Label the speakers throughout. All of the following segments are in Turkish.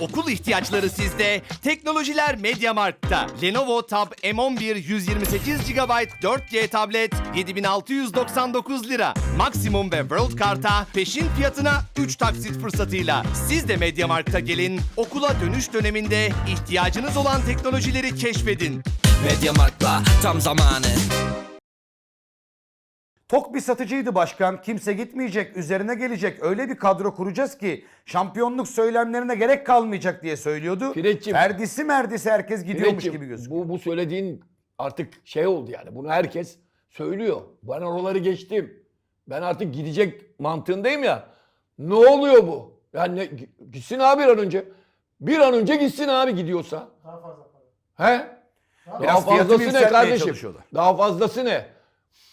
Speaker 1: Okul ihtiyaçları sizde, teknolojiler Mediamarkt'ta. Lenovo Tab M11 128 GB 4G tablet 7699 lira. Maksimum ve World Kart'a peşin fiyatına 3 taksit fırsatıyla. Siz de Mediamarkt'a gelin, okula dönüş döneminde ihtiyacınız olan teknolojileri keşfedin.
Speaker 2: Mediamarkt'la tam zamanı.
Speaker 3: Tok bir satıcıydı başkan. Kimse gitmeyecek, üzerine gelecek. Öyle bir kadro kuracağız ki şampiyonluk söylemlerine gerek kalmayacak diye söylüyordu.
Speaker 4: Pireççim.
Speaker 3: Perdisi merdisi herkes gidiyormuş
Speaker 4: Mehmetciğim,
Speaker 3: gibi gözüküyor.
Speaker 4: Bu, bu söylediğin artık şey oldu yani. Bunu herkes söylüyor. Ben oraları geçtim. Ben artık gidecek mantığındayım ya. Ne oluyor bu? Yani ne- gitsin abi bir an önce. Bir an önce gitsin abi gidiyorsa. Daha fazla para. He? Daha
Speaker 3: Biraz fiyatını
Speaker 4: fazlası ne kardeşim? Daha fazlası ne?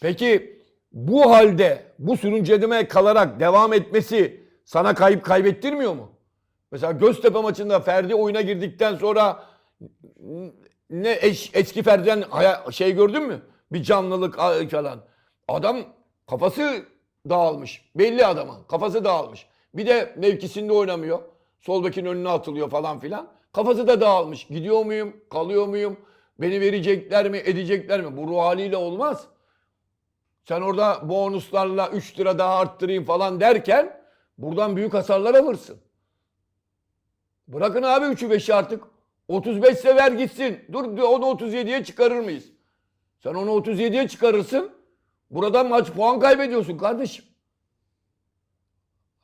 Speaker 4: Peki bu halde bu sürüncedeme kalarak devam etmesi sana kayıp kaybettirmiyor mu? Mesela Göztepe maçında Ferdi oyuna girdikten sonra ne eş, eski Ferdi'den şey gördün mü? Bir canlılık falan. Adam kafası dağılmış. Belli adamın kafası dağılmış. Bir de mevkisinde oynamıyor. Sol bekin önüne atılıyor falan filan. Kafası da dağılmış. Gidiyor muyum? Kalıyor muyum? Beni verecekler mi? Edecekler mi? Bu ruh haliyle olmaz. Sen orada bonuslarla 3 lira daha arttırayım falan derken buradan büyük hasarlar alırsın. Bırakın abi 3'ü 5'i artık. 35 ise ver gitsin. Dur onu 37'ye çıkarır mıyız? Sen onu 37'ye çıkarırsın. Buradan maç puan kaybediyorsun kardeşim.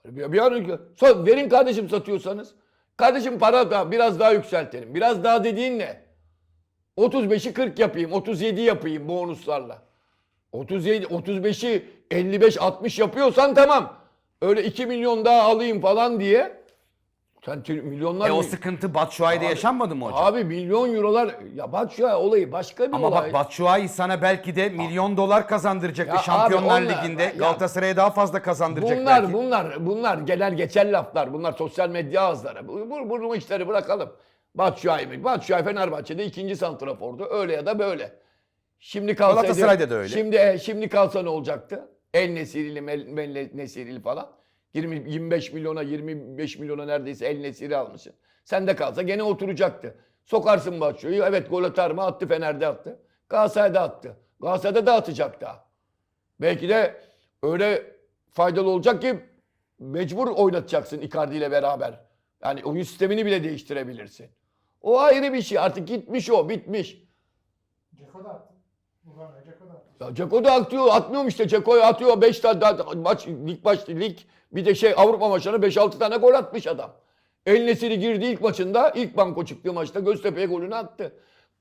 Speaker 4: Bir, bir an Sa- verin kardeşim satıyorsanız. Kardeşim para da biraz daha yükseltelim. Biraz daha dediğin ne? 35'i 40 yapayım, 37 yapayım bonuslarla. 37 35'i 55 60 yapıyorsan tamam. Öyle 2 milyon daha alayım falan diye sen milyonlar
Speaker 3: E o sıkıntı Batshuayi'de yaşanmadı mı hocam?
Speaker 4: Abi milyon eurolar ya Batshuayi olayı başka bir
Speaker 3: Ama
Speaker 4: olay.
Speaker 3: bak Batshuayi sana belki de milyon dolar kazandıracaktı
Speaker 4: Ya
Speaker 3: Şampiyonlar
Speaker 4: abi onlar-
Speaker 3: Ligi'nde.
Speaker 4: ya-
Speaker 3: Galatasaray'a daha fazla kazandıracak
Speaker 4: Bunlar
Speaker 3: belki.
Speaker 4: bunlar bunlar gelir geçer laflar. Bunlar sosyal medya ağızları. Bu, bu, bu işleri bırakalım. Batshuayi mi? Batshuayi Fenerbahçe'de ikinci santrafordu. Öyle ya da böyle. Şimdi kalsaydı
Speaker 3: Galatasaray'da da öyle.
Speaker 4: Şimdi e, şimdi kalsa ne olacaktı? El Nesirili, Mel, Nesirili falan. 20 25 milyona 25 milyona neredeyse El Nesiri almışsın. Sen de kalsa gene oturacaktı. Sokarsın Batshuayi'yi. Evet gol atar mı? Attı Fener'de attı. Galatasaray'da attı. Galatasaray'da da atacak daha. Belki de öyle faydalı olacak ki mecbur oynatacaksın Icardi ile beraber. Yani oyun sistemini bile değiştirebilirsin. O ayrı bir şey. Artık gitmiş o, bitmiş.
Speaker 5: Ceko da attı.
Speaker 4: Ya Ceko da atıyor, atmıyorum işte. Ceko'yu atıyor. 5 tane daha maç, lig baş, lig bir de şey Avrupa maçlarına 5-6 tane gol atmış adam. El Nesiri girdi ilk maçında, ilk banko çıktığı maçta Göztepe'ye golünü attı.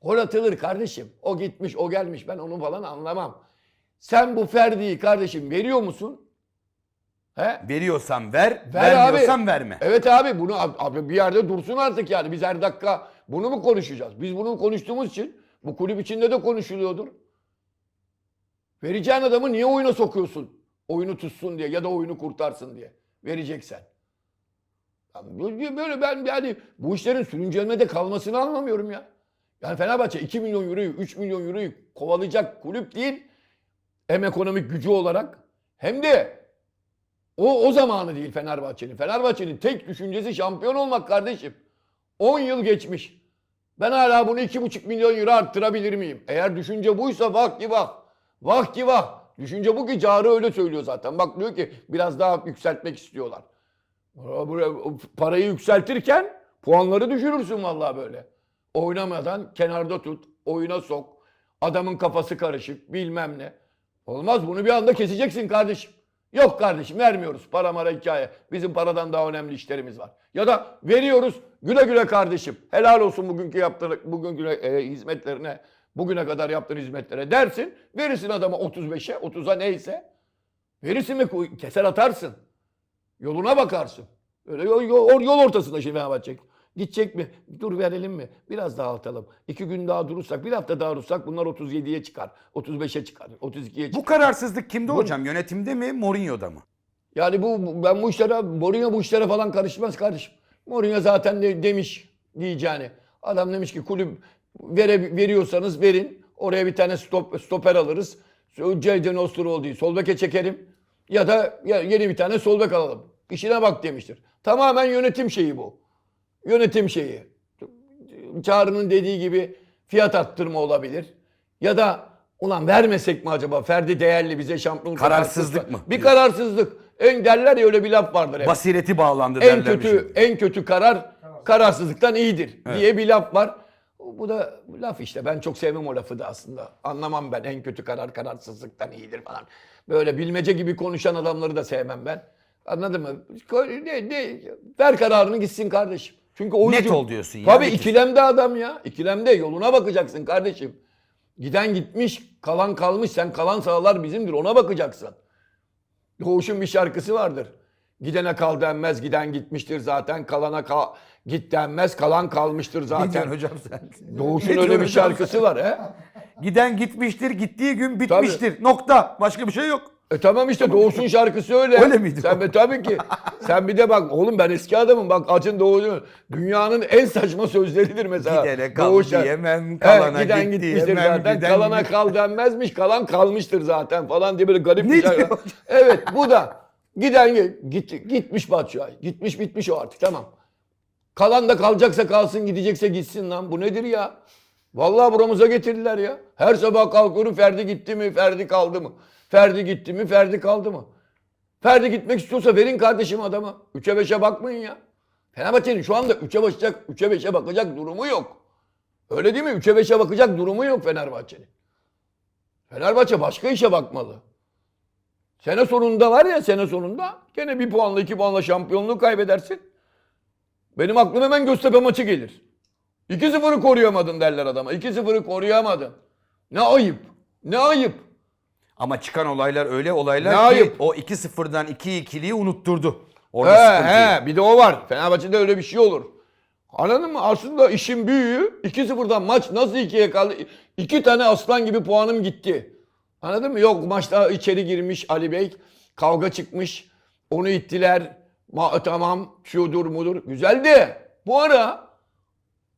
Speaker 4: Gol atılır kardeşim. O gitmiş, o gelmiş. Ben onu falan anlamam. Sen bu Ferdi'yi kardeşim veriyor musun? He?
Speaker 3: Veriyorsan ver,
Speaker 4: Ver
Speaker 3: vermiyorsan
Speaker 4: abi.
Speaker 3: verme.
Speaker 4: Evet abi bunu abi bir yerde dursun artık yani. Biz her dakika bunu mu konuşacağız? Biz bunu konuştuğumuz için bu kulüp içinde de konuşuluyordur. Vereceğin adamı niye oyuna sokuyorsun? Oyunu tutsun diye ya da oyunu kurtarsın diye. Vereceksen. Ya böyle ben yani bu işlerin sürüncemede kalmasını anlamıyorum ya. Yani Fenerbahçe 2 milyon euroyu, 3 milyon euroyu kovalayacak kulüp değil. Hem ekonomik gücü olarak hem de o o zamanı değil Fenerbahçe'nin. Fenerbahçe'nin tek düşüncesi şampiyon olmak kardeşim. 10 yıl geçmiş. Ben hala bunu 2,5 milyon euro arttırabilir miyim? Eğer düşünce buysa vah ki vah. Vah ki vah. Düşünce bu ki Çağrı öyle söylüyor zaten. Bak diyor ki biraz daha yükseltmek istiyorlar. Parayı yükseltirken puanları düşürürsün vallahi böyle. Oynamadan kenarda tut, oyuna sok. Adamın kafası karışık, bilmem ne. Olmaz bunu bir anda keseceksin kardeşim. Yok kardeşim vermiyoruz. Para mara hikaye. Bizim paradan daha önemli işlerimiz var. Ya da veriyoruz. Güle güle kardeşim. Helal olsun bugünkü yaptığın bugünkü e, hizmetlerine, bugüne kadar yaptığın hizmetlere dersin. Verirsin adama 35'e, 30'a neyse. Verirsin mi keser atarsın. Yoluna bakarsın. Öyle yol, yol, yol ortasında şimdi Fenerbahçe. Gidecek mi? Dur verelim mi? Biraz daha atalım. İki gün daha durursak, bir hafta daha durursak bunlar 37'ye çıkar. 35'e çıkar. 32'ye çıkar.
Speaker 3: Bu kararsızlık kimde hocam? Yönetimde mi, Mourinho'da mı?
Speaker 4: Yani bu bu- ben bu işlere Mourinho bu işlere falan karışmaz kardeşim. Mourinho zaten de, demiş diyeceğini. Adam demiş ki kulüp vere, veriyorsanız verin. Oraya bir tane stop, stoper alırız. Jadon Osterwolde'yi sol beke çekerim. Ya da yeni bir tane sol bek alalım. İşine bak demiştir. Tamamen yönetim şeyi bu. yönetim şeyi. Çağrı'nın dediği gibi fiyat arttırma olabilir. Ya da ulan vermesek mi acaba? Ferdi değerli bize şampiyonluk
Speaker 3: Kararsızlık mı
Speaker 4: Bir kararsızlık. En derler ya öyle bir laf vardır hep.
Speaker 3: Basireti bağlandı
Speaker 4: en
Speaker 3: derler bir
Speaker 4: kötü en kötü karar kararsızlıktan iyidir diye bir laf var. Bu da laf işte. Ben çok sevmem o lafı da aslında. Anlamam ben. En kötü karar kararsızlıktan iyidir falan. Böyle bilmece gibi konuşan adamları da sevmem ben. Anladın mı? Ne, ne, ver kararını gitsin kardeşim. Çünkü oyuncu...
Speaker 3: Net ol diyorsun ya.
Speaker 4: Tabii ikilemde adam ya. İkilemde yoluna bakacaksın kardeşim. Giden gitmiş, kalan kalmış. Sen kalan sahalar bizimdir. Ona bakacaksın. Doğuş'un bir şarkısı vardır. Gidene kal denmez, giden gitmiştir zaten. Kalana kal, git denmez, kalan kalmıştır
Speaker 3: Ne
Speaker 4: zaten.
Speaker 3: diyorsun hocam sen?
Speaker 4: Doğuş'un
Speaker 3: Ne
Speaker 4: öyle bir şarkısı var he.
Speaker 3: Giden gitmiştir, gittiği gün bitmiştir. Nokta. Başka bir şey yok.
Speaker 4: E tamam işte Doğuş'un şarkısı öyle.
Speaker 3: Öyle miydi
Speaker 4: Sen be tabii ki. Sen bir de bak oğlum ben eski adamım bak Acın Doğuş'un dünyanın en saçma sözleridir mesela.
Speaker 3: Gidene kal
Speaker 4: Doğuş
Speaker 3: diyemem,
Speaker 4: He,
Speaker 3: kalana
Speaker 4: giden
Speaker 3: git
Speaker 4: gitmiştir
Speaker 3: diyemem,
Speaker 4: zaten.
Speaker 3: giden
Speaker 4: kalana
Speaker 3: git-
Speaker 4: kal denmezmiş. Kalan kalmıştır zaten falan diye böyle garip
Speaker 3: Ne
Speaker 4: bir
Speaker 3: hocam?
Speaker 4: Evet bu da giden git, gitmiş Batshuayi. Gitmiş bitmiş o artık tamam. Kalan da kalacaksa kalsın gidecekse gitsin lan. Bu nedir ya? Vallahi buramıza getirdiler ya. Her sabah kalkıyorum Ferdi gitti mi, Ferdi kaldı mı? Ferdi gitti mi, Ferdi kaldı mı? Ferdi gitmek istiyorsa verin kardeşim adamı. 3'e 5'e bakmayın ya. Fenerbahçe'nin şu anda 3'e bakacak, 3'e 5'e bakacak durumu yok. Öyle değil mi? 3'e 5'e bakacak durumu yok Fenerbahçe'nin. Fenerbahçe başka işe bakmalı. Sene sonunda var ya sene sonunda gene bir puanla iki puanla şampiyonluğu kaybedersin. Benim aklıma hemen Göztepe maçı gelir. 2-0'ı koruyamadın derler adama. 2-0'ı koruyamadın. Ne ayıp. Ne ayıp.
Speaker 3: Ama çıkan olaylar öyle olaylar
Speaker 4: Ne
Speaker 3: ki
Speaker 4: ayıp.
Speaker 3: o 2-0'dan 2-2'liği unutturdu. Orada
Speaker 4: He
Speaker 3: sıkıntıyı.
Speaker 4: he bir de o var. Fenerbahçe'de öyle bir şey olur. Anladın mı? Aslında işin büyüğü 2-0'dan maç nasıl 2'ye kaldı? İki tane aslan gibi puanım gitti. Anladın mı? Yok maçta içeri girmiş Ali Bey. Kavga çıkmış. Onu ittiler. Ma tamam şudur mudur. Güzel de bu ara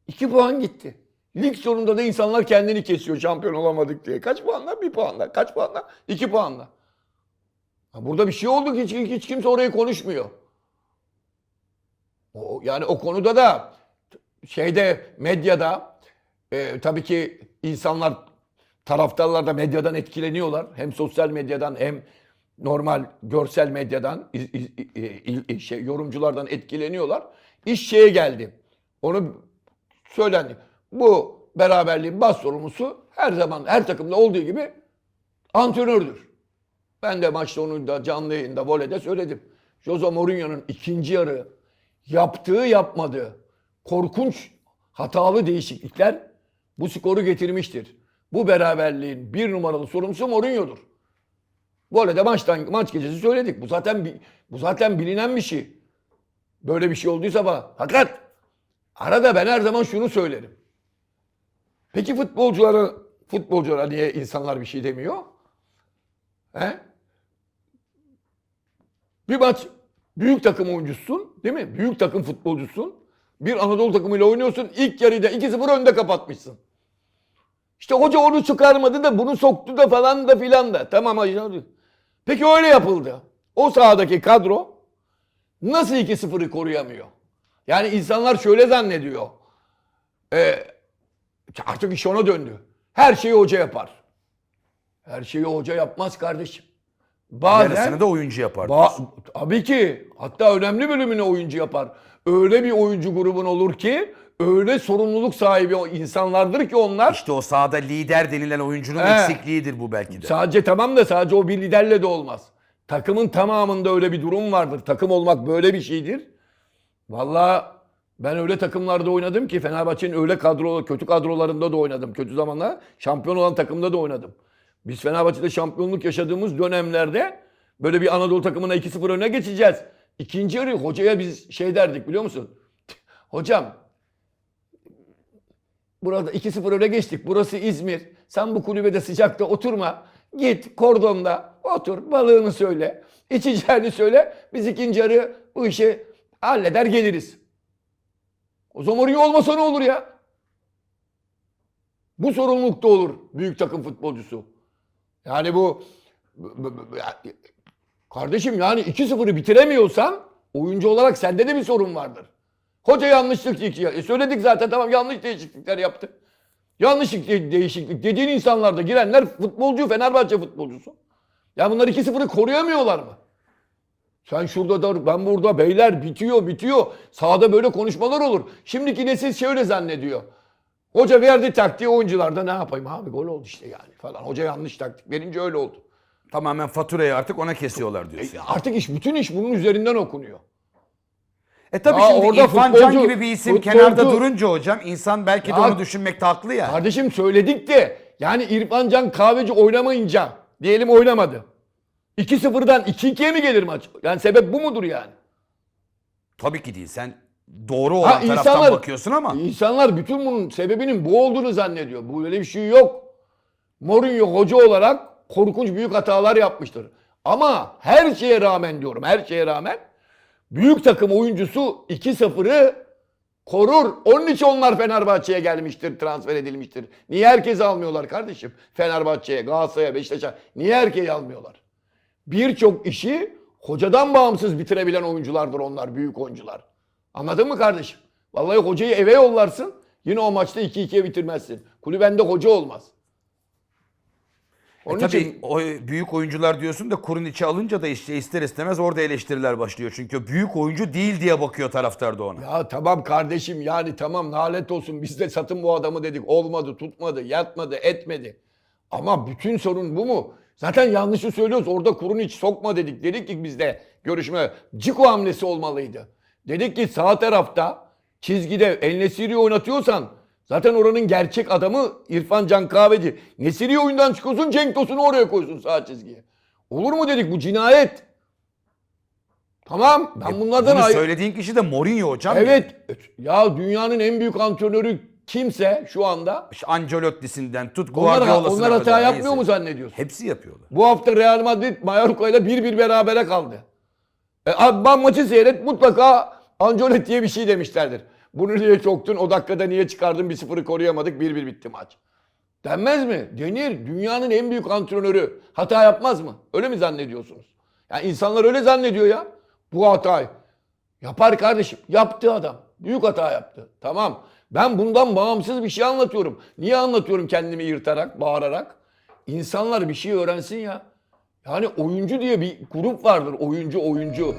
Speaker 4: 2 puan gitti. Lig sonunda da insanlar kendini kesiyor şampiyon olamadık diye. Kaç puanla? Bir puanla. Kaç puanla? İki puanla. Ha, Burada bir şey oldu ki hiç, hiç kimse orayı konuşmuyor. O, yani o konuda da şeyde medyada e, tabii ki insanlar taraftarlar da medyadan etkileniyorlar. Hem sosyal medyadan hem normal görsel medyadan şey, yorumculardan etkileniyorlar. İş şeye geldi. Onu söylendi. Bu beraberliğin bas sorumlusu her zaman her takımda olduğu gibi antrenördür. Ben de maçta onu da canlı yayında voleyde söyledim. Jose Mourinho'nun ikinci yarı yaptığı yapmadığı korkunç hatalı değişiklikler bu skoru getirmiştir. Bu beraberliğin bir numaralı sorumlusu Mourinho'dur. Voleyde maçtan maç gecesi söyledik. Bu zaten bu zaten bilinen bir şey. Böyle bir şey olduysa bana. Fakat arada ben her zaman şunu söylerim. Peki futbolculara futbolculara niye insanlar bir şey demiyor? He? Bir maç büyük takım oyuncusun değil mi? Büyük takım futbolcusun. Bir Anadolu takımıyla oynuyorsun. İlk yarıda 2-0 önde kapatmışsın. İşte hoca onu çıkarmadı da bunu soktu da falan da filan da. Tamam hocam. Peki öyle yapıldı. O sahadaki kadro nasıl 2-0'ı koruyamıyor? Yani insanlar şöyle zannediyor. Ee, artık iş ona döndü. Her şeyi hoca yapar. Her şeyi hoca yapmaz kardeşim. Bazen
Speaker 3: Yarısını da oyuncu yapar.
Speaker 4: Ba- tabii ki. Hatta önemli bölümünü oyuncu yapar. Öyle bir oyuncu grubun olur ki öyle sorumluluk sahibi o insanlardır ki onlar
Speaker 3: İşte o sahada lider denilen oyuncunun
Speaker 4: He.
Speaker 3: eksikliğidir bu belki de.
Speaker 4: sadece tamam da sadece o bir liderle de olmaz. Takımın tamamında öyle bir durum vardır. Takım olmak böyle bir şeydir. Vallahi ben öyle takımlarda oynadım ki Fenerbahçe'nin öyle kadro, kötü kadrolarında da oynadım. Kötü zamanlar şampiyon olan takımda da oynadım. Biz Fenerbahçe'de şampiyonluk yaşadığımız dönemlerde böyle bir Anadolu takımına 2-0 öne geçeceğiz. İkinci yarı hocaya biz şey derdik biliyor musun? Hocam burada 2-0 öne geçtik. Burası İzmir. Sen bu kulübede sıcakta oturma. Git kordonda otur balığını söyle. içeceğini söyle. Biz ikinci yarı bu işi halleder geliriz. O Mourinho olmasa ne olur ya? Bu sorumlulukta olur büyük takım futbolcusu. Yani bu kardeşim yani 2-0'ı bitiremiyorsan oyuncu olarak sende de bir sorun vardır. Hoca yanlışlık e söyledik zaten tamam yanlış değişiklikler yaptı. Yanlış de- değişiklik dediğin insanlar da girenler futbolcu Fenerbahçe futbolcusu. Ya bunlar 2-0'ı koruyamıyorlar mı? Sen şurada da ben burada beyler bitiyor bitiyor. Sahada böyle konuşmalar olur. Şimdiki nesil şöyle zannediyor. Hoca verdi taktiği oyuncular da ne yapayım abi gol oldu işte yani falan. Hoca yanlış taktik verince öyle oldu.
Speaker 3: Tamamen faturayı artık ona kesiyorlar diyorsun.
Speaker 4: E, artık iş bütün iş bunun üzerinden okunuyor.
Speaker 3: E tabii
Speaker 4: Ya
Speaker 3: şimdi
Speaker 4: orada
Speaker 3: İrfan Can
Speaker 4: futbolcu-
Speaker 3: gibi bir isim
Speaker 4: futbolcu-
Speaker 3: kenarda durunca hocam insan belki de
Speaker 4: Ya-
Speaker 3: onu düşünmekte haklı ya.
Speaker 4: Kardeşim söyledik de yani İrfan Can Kahveci oynamayınca diyelim oynamadı. 2-0'dan 2-2'ye mi gelir maç? Yani sebep bu mudur yani?
Speaker 3: Tabii ki değil. Sen doğru olan taraftan
Speaker 4: insanlar-
Speaker 3: bakıyorsun ama.
Speaker 4: İnsanlar bütün bunun sebebinin bu olduğunu zannediyor. Bu öyle bir şey yok. Mourinho hoca olarak korkunç büyük hatalar yapmıştır. Ama her şeye rağmen diyorum her şeye rağmen büyük takım oyuncusu 2-0'ı korur. Onun için onlar Fenerbahçe'ye gelmiştir, transfer edilmiştir. Niye herkesi almıyorlar kardeşim? Fenerbahçe'ye, Galatasaray'a, Beşiktaş'a niye herkesi almıyorlar? Birçok işi hocadan bağımsız bitirebilen oyunculardır onlar, büyük oyuncular. Anladın mı kardeşim? Vallahi hocayı eve yollarsın, yine o maçta 2-2'ye bitirmezsin. Kulübende hoca olmaz. Onun
Speaker 3: E tabii
Speaker 4: için
Speaker 3: o büyük oyuncular diyorsun da kurun içi alınca da işte ister istemez orada eleştiriler başlıyor. Çünkü büyük oyuncu değil diye bakıyor taraftar da ona.
Speaker 4: Ya tamam kardeşim yani tamam nalet olsun biz de satın bu adamı dedik. Olmadı, tutmadı, yatmadı, etmedi. Ama bütün sorun bu mu? Zaten yanlışı söylüyoruz. Orada kurun hiç sokma dedik. Dedik ki bizde görüşme Ciko hamlesi olmalıydı. Dedik ki sağ tarafta çizgide El Nesiri'yi oynatıyorsan zaten oranın gerçek adamı İrfan Can Kahveci. Nesiri oyundan çıkıyorsun Cenk Tosun'u oraya koysun sağ çizgiye. Olur mu dedik bu cinayet. Tamam ben bunlardan
Speaker 3: Bunu
Speaker 4: ay-
Speaker 3: söylediğin kişi de Mourinho hocam.
Speaker 4: Evet. Ya dünyanın en büyük antrenörü kimse şu anda
Speaker 3: İşte Ancelotti'sinden tut
Speaker 4: onlar,
Speaker 3: Guardiola'sına
Speaker 4: onlar hata
Speaker 3: kadar,
Speaker 4: yapmıyor
Speaker 3: neyse.
Speaker 4: mu zannediyorsun?
Speaker 3: Hepsi yapıyorlar.
Speaker 4: Bu hafta Real Madrid Mallorca ile 1-1 berabere kaldı. E, ben maçı seyret mutlaka Ancelotti'ye bir şey demişlerdir. Bunu niye çoktun o dakikada niye çıkardın 1-0'ı koruyamadık 1-1 bitti maç. Denmez mi? Denir. Dünyanın en büyük antrenörü hata yapmaz mı? Öyle mi zannediyorsunuz? Ya insanlar öyle zannediyor ya. Bu hatayı. Yapar kardeşim. Yaptı adam. Büyük hata yaptı. Tamam. Ben bundan bağımsız bir şey anlatıyorum. Niye anlatıyorum kendimi yırtarak, bağırarak? İnsanlar bir şey öğrensin ya. Yani oyuncu diye bir grup vardır. Oyuncu, oyuncu.